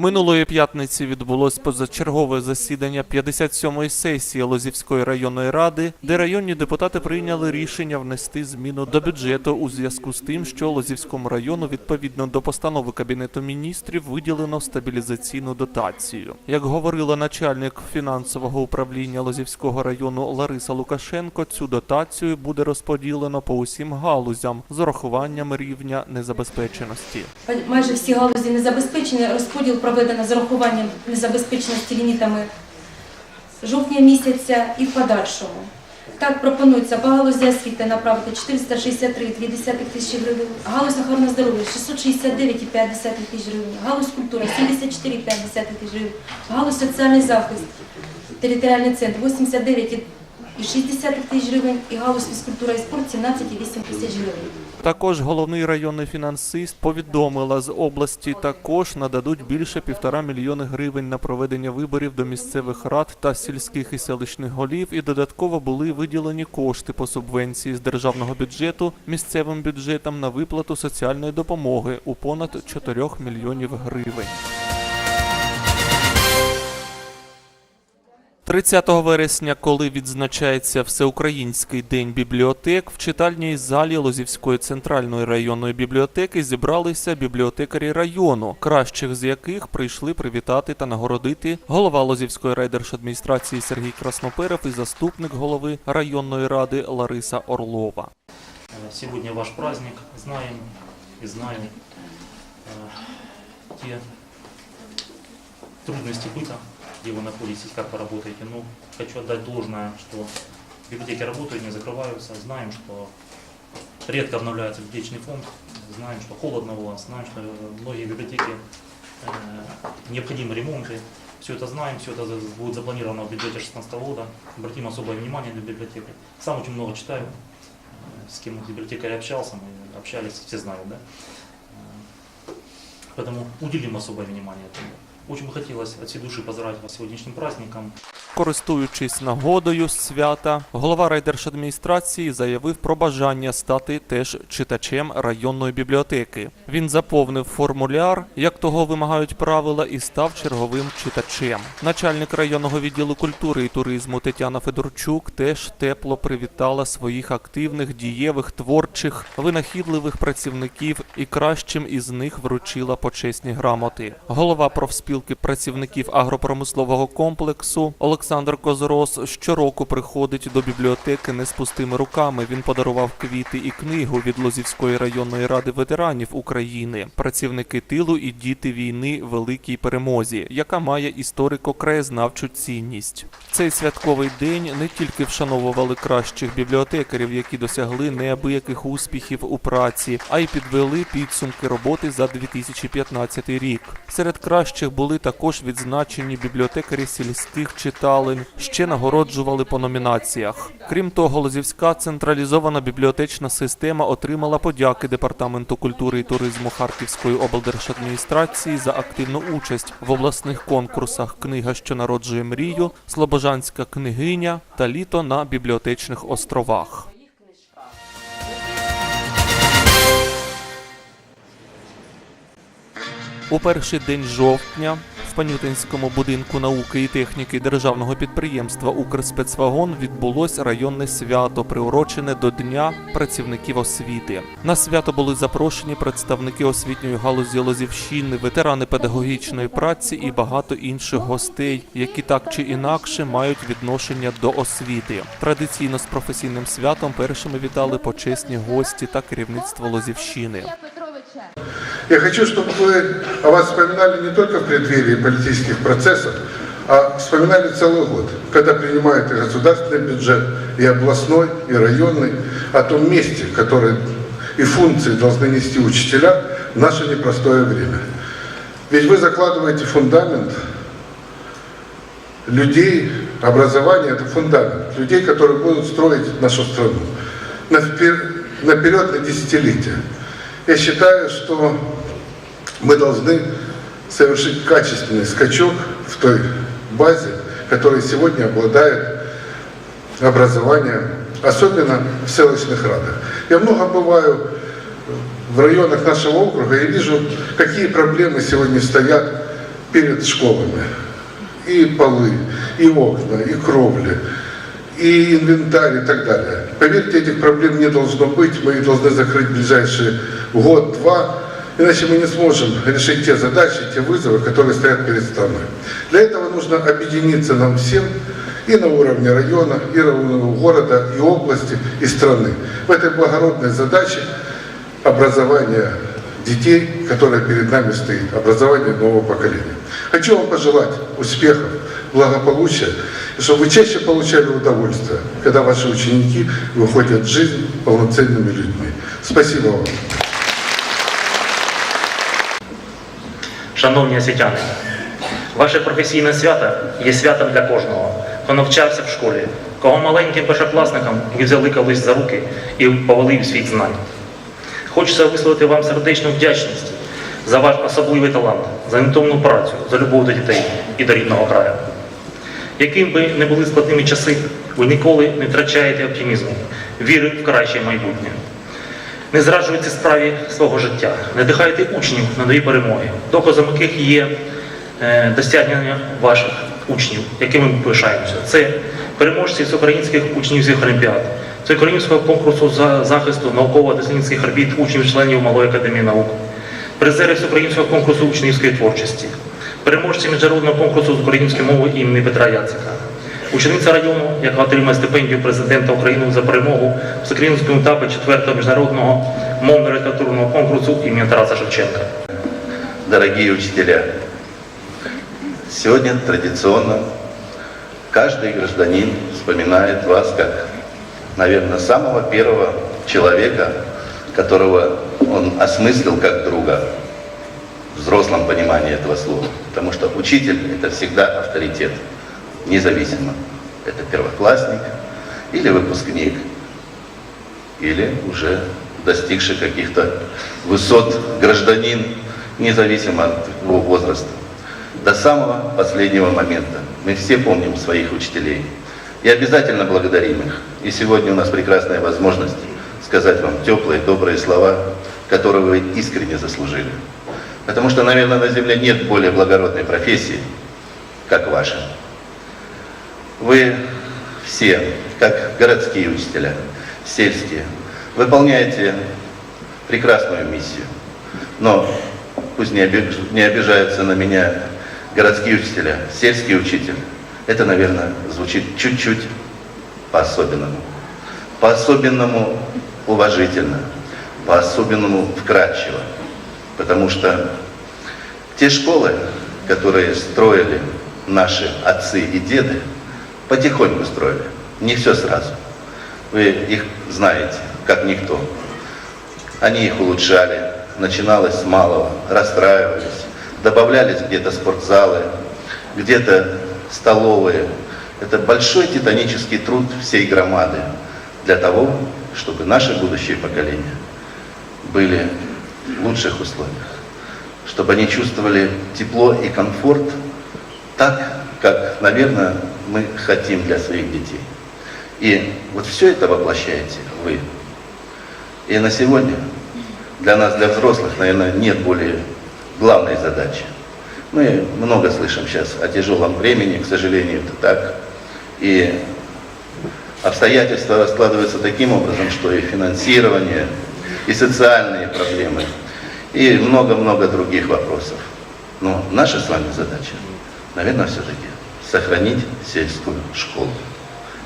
Минулої п'ятниці відбулось позачергове засідання 57-ї сесії Лозівської районної ради, де районні депутати прийняли рішення внести зміну до бюджету у зв'язку з тим, що Лозівському району відповідно до постанови Кабінету міністрів виділено стабілізаційну дотацію. Як говорила начальник фінансового управління Лозівського району Лариса Лукашенко, цю дотацію буде розподілено по усім галузям з урахуванням рівня незабезпеченості. Майже всі галузі незабезпечені. Розподіл проведено з урахуванням незабезпеченості лімітами жовтня місяця і в подальшому. Так пропонується по галузі освіти направити 463,2 тисячі гривень, галузь охорони здоров'я 669,5 тисяч гривень, галузь культури 74,5 тисяч гривень, галузь соціальний захист, територіальний центр 89,6 тисяч гривень і галузь фізкультура і спорт 17,8 тисяч гривень. Також головний районний фінансист повідомила з області також нададуть більше півтора мільйони гривень на проведення виборів до місцевих рад та сільських і селищних голів, і додатково були виділені кошти по субвенції з державного бюджету місцевим бюджетам на виплату соціальної допомоги у понад 4 мільйонів гривень. 30 вересня, коли відзначається Всеукраїнський день бібліотек, в читальній залі Лозівської центральної районної бібліотеки зібралися бібліотекарі району, кращих з яких прийшли привітати та нагородити голова Лозівської райдержадміністрації Сергій Красноперов і заступник голови районної ради Лариса Орлова. Э, Сегодня ваш праздник, знаем и знаем э, те трудности быта, где вы находитесь, как вы работаете. Но хочу отдать должное, что библиотеки работают, не закрываются. Знаем, что редко обновляется библиотечный фонд, знаем, что холодно у вас, знаем, что многие библиотеки э, необходимы ремонты. Все это знаем, все это будет запланировано в бюджете 2016 года. Обратим особое внимание на библиотеку. Сам очень много читаю, Э, с кем из библиотекарей общался, мы общались, все знают, да. Э, Поэтому уделим особое внимание этому. Очень бы хотелось от всей души поздравить вас сегодняшним праздником. Користуючись нагодою свята, голова райдержадміністрації заявив про бажання стати теж читачем районної бібліотеки. Він заповнив формуляр, як того вимагають правила, і став черговим читачем. Начальник районного відділу культури і туризму Тетяна Федорчук теж тепло привітала своїх активних, дієвих, творчих, винахідливих працівників і кращим із них вручила почесні грамоти. Голова профспілки працівників агропромислового комплексу Олександр Козорос щороку приходить до бібліотеки не з пустими руками. Він подарував квіти і книгу від Лозівської районної ради ветеранів України, працівники тилу і діти війни великій перемозі, яка має історико-краєзнавчу цінність. Цей святковий день не тільки вшановували кращих бібліотекарів, які досягли неабияких успіхів у праці, а й підвели підсумки роботи за 2015 рік. Серед кращих були також відзначені бібліотекарі сільських читалень, ще нагороджували по номінаціях. Крім того, Лозівська централізована бібліотечна система отримала подяки Департаменту культури і туризму Харківської облдержадміністрації за активну участь в обласних конкурсах Книга, що народжує мрію, Слобожанська книгиня та літо на бібліотечних островах. У перший день жовтня в Панютинському будинку науки і техніки державного підприємства Укрспецвагон відбулось районне свято, приурочене до Дня працівників освіти. На свято були запрошені представники освітньої галузі Лозівщини, ветерани педагогічної праці і багато інших гостей, які так чи інакше мають відношення до освіти. Традиційно з професійним святом першими вітали почесні гості та керівництво Лозівщини. Я хочу, чтобы вы о вас вспоминали не только в преддверии политических процессов, а вспоминали целый год, когда принимают и государственный бюджет, и областной, и районный, о том месте, которое и функции должны нести учителя в наше непростое время. Ведь вы закладываете фундамент людей, образование – это фундамент, людей, которые будут строить нашу страну напер- наперед на десятилетия. Я считаю, что мы должны совершить качественный скачок в той базе, которая сегодня обладает образованием, особенно в селочных радах. Я много бываю в районах нашего округа и вижу, какие проблемы сегодня стоят перед школами. И полы, и окна, и кровли, и инвентарь, и так далее. Поверьте, этих проблем не должно быть. Мы их должны закрыть в ближайший год-два, иначе мы не сможем решить те задачи, те вызовы, которые стоят перед страной. Для этого нужно объединиться нам всем и на уровне района, и на уровне города, и области, и страны. В этой благородной задаче образования детей, которая перед нами стоит, образование нового поколения. Хочу вам пожелать успехов, благополучия, и чтобы вы чаще получали удовольствие, когда ваши ученики выходят в жизнь полноценными людьми. Спасибо вам. Шановні освітяни, ваше професійне свято є святом для кожного, хто навчався в школі, кого маленьким першокласникам ви взяли колись за руки і повели в світ знань. Хочеться висловити вам сердечну вдячність за ваш особливий талант, за нетомну працю, за любов до дітей і до рідного краю. Яким би не були складними часи, ви ніколи не втрачаєте оптимізму, віри в краще майбутнє. Не зраджуйте справі свого життя, не дихайте учнів на нові перемоги, доказом яких є е, досягнення ваших учнів, якими ми пишаємося. Це переможці з українських учнівських олімпіад, це українського конкурсу за захисту науково-дослідницьких робіт учнів-членів Малої академії наук, призери з українського конкурсу учнівської творчості, переможці міжнародного конкурсу з української мови імені Петра Яцика. Учениця району, яка отримає стипендію президента України за перемогу в всеукраїнському етапі 4-го міжнародного мовно-літературного конкурсу імені Тараса Шевченка. дорогие учителя, сегодня традиционно каждый гражданин вспоминает вас как, наверное, самого первого человека, которого он осмыслил как друга в взрослом понимании этого слова. Потому что учитель – это всегда авторитет, независимо. Это первоклассник или выпускник, или уже достигший каких-то высот гражданин, независимо от его возраста. До самого последнего момента. Мы все помним своих учителей. И обязательно благодарим их. И сегодня у нас прекрасная возможность сказать вам теплые, добрые слова, которые вы искренне заслужили. Потому что, наверное, на Земле нет более благородной профессии, как ваша. Вы все, как городские учителя, сельские, выполняете прекрасную миссию. Но пусть не, обиж- не обижаются на меня городские учителя, сельский учитель. Это, наверное, звучит чуть-чуть по-особенному. По-особенному уважительно, по-особенному вкрадчиво. Потому что те школы, которые строили наши отцы и деды, потихоньку строили, не все сразу. Вы их знаете, как никто. Они их улучшали, начиналось с малого, расстраивались, добавлялись где-то спортзалы, где-то столовые. Это большой титанический труд всей громады для того, чтобы наши будущие поколения были в лучших условиях, чтобы они чувствовали тепло и комфорт так, как, наверное, мы хотим для своих детей. И вот все это воплощаете вы. И на сегодня для нас, для взрослых, наверное, нет более главной задачи. Мы много слышим сейчас о тяжелом времени, к сожалению, это так. И обстоятельства раскладываются таким образом, что и финансирование, и социальные проблемы, и много-много других вопросов. Но наша с вами задача, наверное, все-таки сохранить сельскую школу.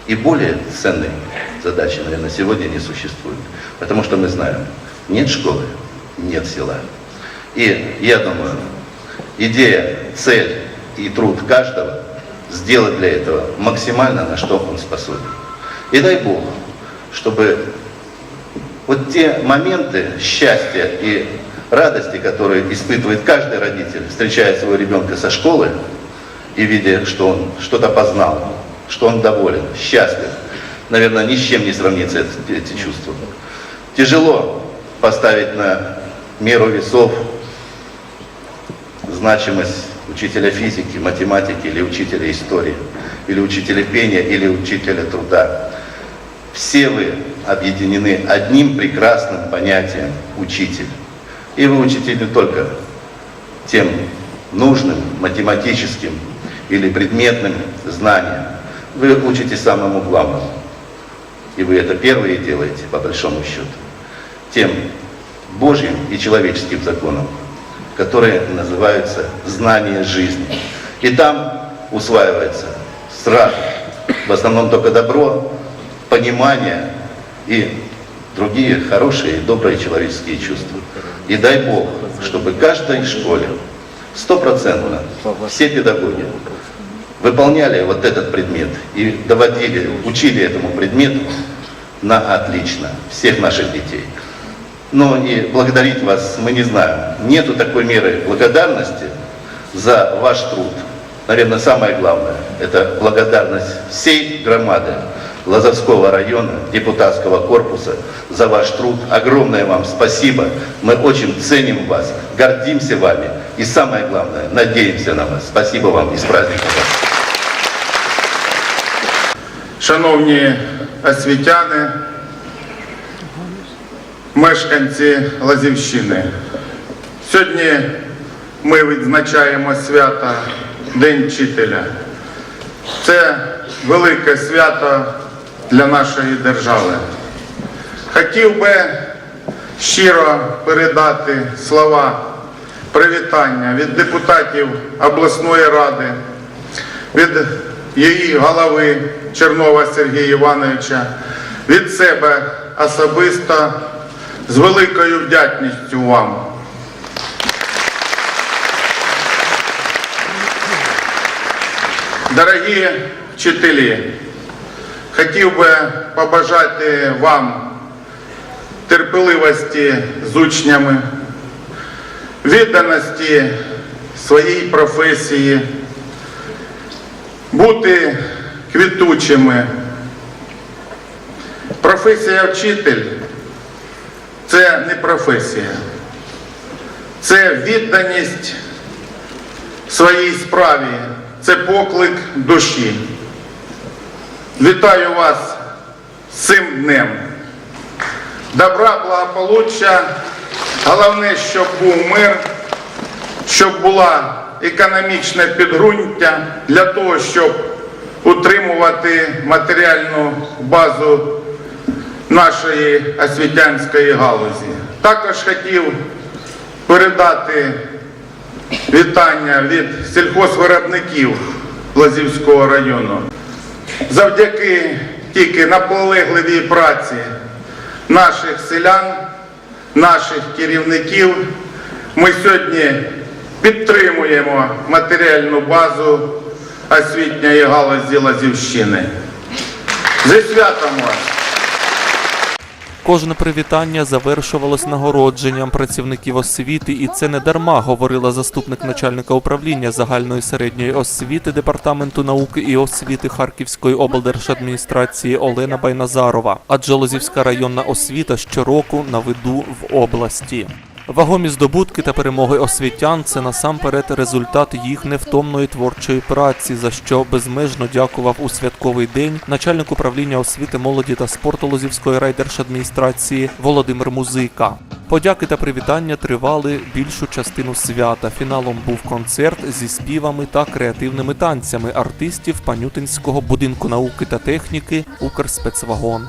И более ценной задачи, наверное, сегодня не существует. Потому что мы знаем, нет школы, нет села. И я думаю, идея, цель и труд каждого сделать для этого максимально, на что он способен. И дай Бог, чтобы вот те моменты счастья и радости, которые испытывает каждый родитель, встречая своего ребенка со школы и видя, что он что-то познал, что он доволен, счастлив, наверное, ни с чем не сравнится это- эти чувства. Тяжело поставить на меру весов значимость учителя физики, математики или учителя истории, или учителя пения, или учителя труда. Все вы объединены одним прекрасным понятием «учитель». И вы учитель не только тем нужным математическим или предметным знаниям, вы учитесь самому главному. И вы это первые делаете, по большому счету, тем Божьим и человеческим законом, которые называются знание жизни. И там усваивается сразу, в основном только добро, понимание и другие хорошие и добрые человеческие чувства. И дай Бог, чтобы каждой школе стопроцентно все педагоги выполняли вот этот предмет и доводили, учили этому предмету на отлично всех наших детей. Но и благодарить вас мы не знаем. Нету такой меры благодарности за ваш труд. Наверное, самое главное – это благодарность всей громады Лазовского района, депутатского корпуса за ваш труд. Огромное вам спасибо. Мы очень ценим вас, гордимся вами и самое главное, надеемся на вас. Спасибо вам и с праздником вас. Шановні освітяни, мешканці Лазівщини, сьогодні ми відзначаємо свято День вчителя. Це велике свято для нашої держави. Хотів би щиро передати слова привітання від депутатів обласної ради, від її голови Чернова Сергія Івановича, від себе особисто з великою вдячністю вам. Дорогі вчителі, хотів би побажати вам терпеливості з учнями, відданості своїй професії, бути квітучими. Професія вчитель це не професія, це відданість своїй справі, це поклик душі. Вітаю вас з цим днем. Добра, благополуччя. Головне, щоб був мир, щоб була економічне підґрунтя для того, щоб утримувати матеріальну базу нашої освітянської галузі. Також хотів передати вітання від сільхозвиробників Лазівського району. Завдяки тільки наполегливій праці наших селян, наших керівників, ми сьогодні підтримуємо матеріальну базу освітньої галузі Лазівщини. Зі святом вас! Кожне привітання завершувалось нагородженням працівників освіти, і це не дарма, говорила заступник начальника управління загальної середньої освіти департаменту науки і освіти Харківської облдержадміністрації Олена Байназарова. Адже Лозівська районна освіта щороку на виду в області. Вагомі здобутки та перемоги освітян це насамперед результат їх невтомної творчої праці, за що безмежно дякував у святковий день начальник управління освіти, молоді та спорту Лозівської райдержадміністрації Володимир Музика. Подяки та привітання тривали більшу частину свята. Фіналом був концерт зі співами та креативними танцями артистів Панютинського будинку науки та техніки Укрспецвагон.